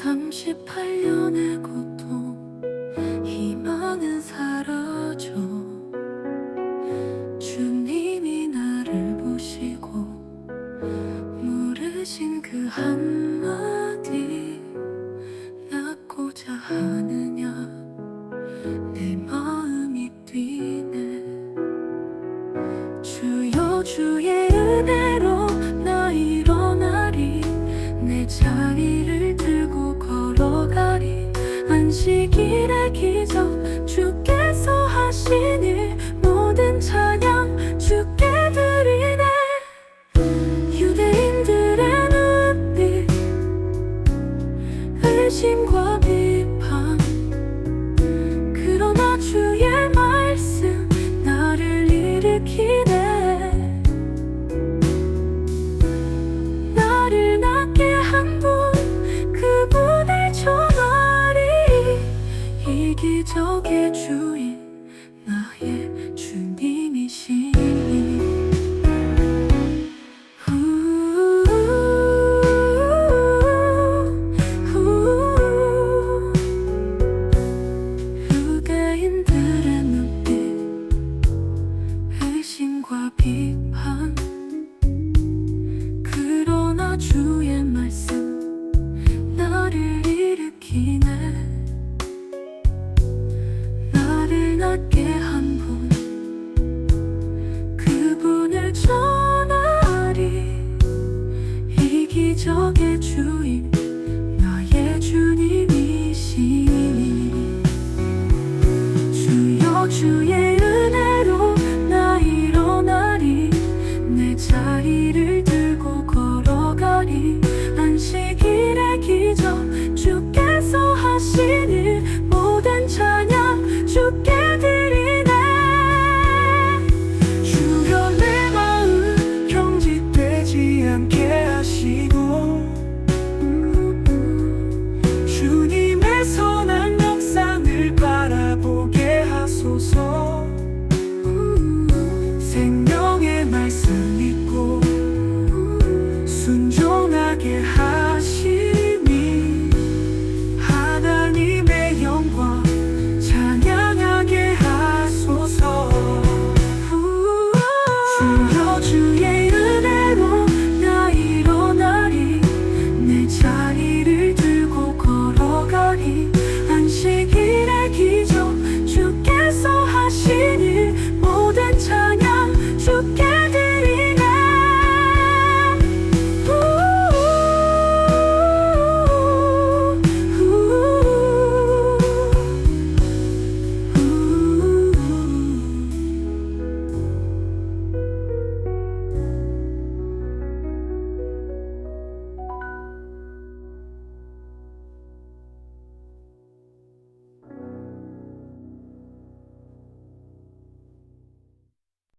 38년의 고통 희망은 사라져. 주님이 나를 보시고 물으신 그 한마디 낳고자 하느냐? 내 마음이 뛰네. 주여 주의 안식일의 기적. 주께서 하신 일 모든 찬양 주께 드리네. 유대인들의 눈빛 의심과 비 주의 말씀 나를 일으키네. 나를 낫게 한 분 그분을 전하리. 이 기적의 주임 나의 주님이시니. 주여 주의